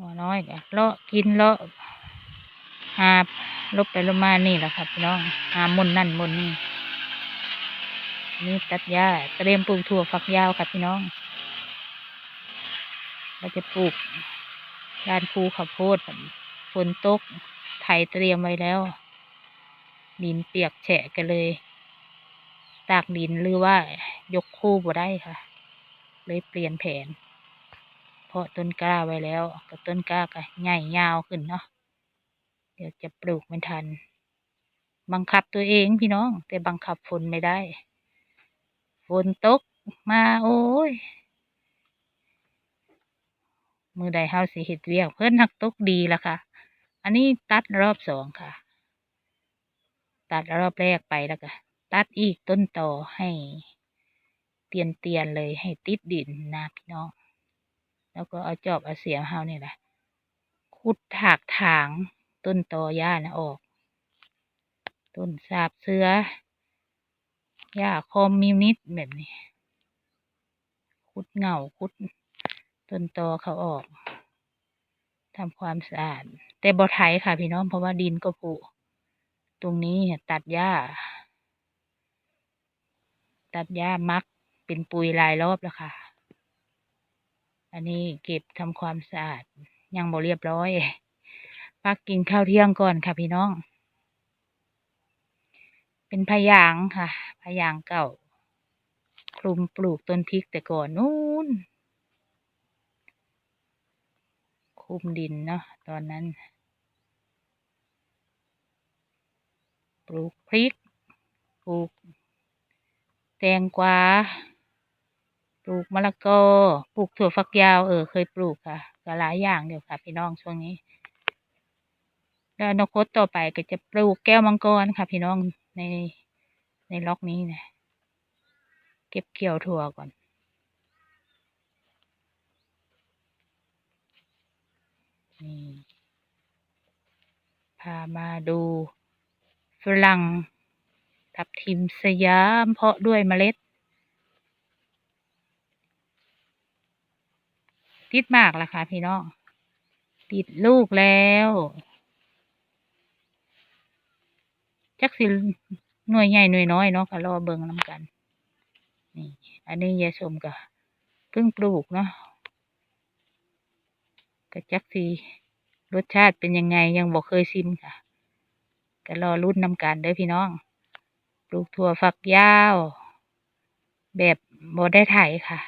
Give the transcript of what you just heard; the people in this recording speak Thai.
หัวน้อยก็เลาะกินเลาะหาลบไปลบมานี่แหละครับพี่น้องหามุนนั่นมุนนี่นี่ตัดหญ้าเตรียมปลูกถั่วฝักยาวครับพี่น้อง เราจะปลูกด้านภูข้าวโพดฝนตกไถเตรียมไว้แล้ว ดินเปียกแฉะกันเลย ตากดินหรือว่ายกคู่บ่ได้ค่ะ เลยเปลี่ยนแผน พาะต้นกล้าไว้แล้วกับต้นกล้าก็ใหญ่ยาวขึ้นเนาะเดี๋ยวจะปลูกไม่ทัน บังคับตัวเองพี่น้อง แต่บังคับฝนไม่ได้ ฝนตกมาโอ้ย มือใดเฮาสิเห็ดเวียกเพิ่นหักตกดีละค่ะ อันนี้ตัดรอบสองค่ะ ตัดรอบแรกไปแล้วก็ตัดอีกต้นต่อให้ เตียนเตียนเลยให้ติดดินนะพี่น้อง แล้วก็เอาจอบเอาเสียมเฮานี่แหละขุดถากถางต้นตอหญ้านะออก ต้นสาบเสือหญ้าคอมมิวนิสแบบนี้ขุดเหงาขุดต้นตอเขาออกทำความสะอาด แต่บ่ไถค่ะพี่น้องเพราะว่าดินก็ผุตรงนี้ตัดหญ้า ตัดหญ้ามักเป็นปุ๋ยลายรอบแล้วค่ะ อันนี้เก็บทำความสะอาดยังบ่เรียบร้อยพักกินข้าวเที่ยงก่อนค่ะพี่น้อง เป็นพยางค่ะพยางเก่า คลุมปลูกต้นพริกแต่ก่อนนู้นคลุมดินเนาะตอนนั้น ปลูกพริก ปลูก แตงกวา ปลูกมะละกอ ปลูกถั่วฝักยาว เออ เคยปลูกค่ะก็หลายอย่างเดียวค่ะ พี่น้องช่วงนี้แล้วอนาคตต่อไปก็จะปลูกแก้วมังกรค่ะ พี่น้องในในล็อกนี้นะเก็บเกี่ยวถั่วก่อนนี่พามาดูฝรั่งทับทิมสยามเพาะด้วยเมล็ด ติดมากละค่ะพี่น้องติดลูกแล้วจักสิหน่วยใหญ่หน่วยน้อยเนาะค่ะรอเบิ่งน้ำกัน นี่ อันนี้ยายสมก็เพิ่งปลูกเนาะก็จักสิรสชาติเป็นยังไงยังบอกเคยชิมค่ะก็รอรุ่นน้ำกันเด้อพี่น้อง ปลูกถั่วฝักยาว แบบบ่ได้ไถค่ะ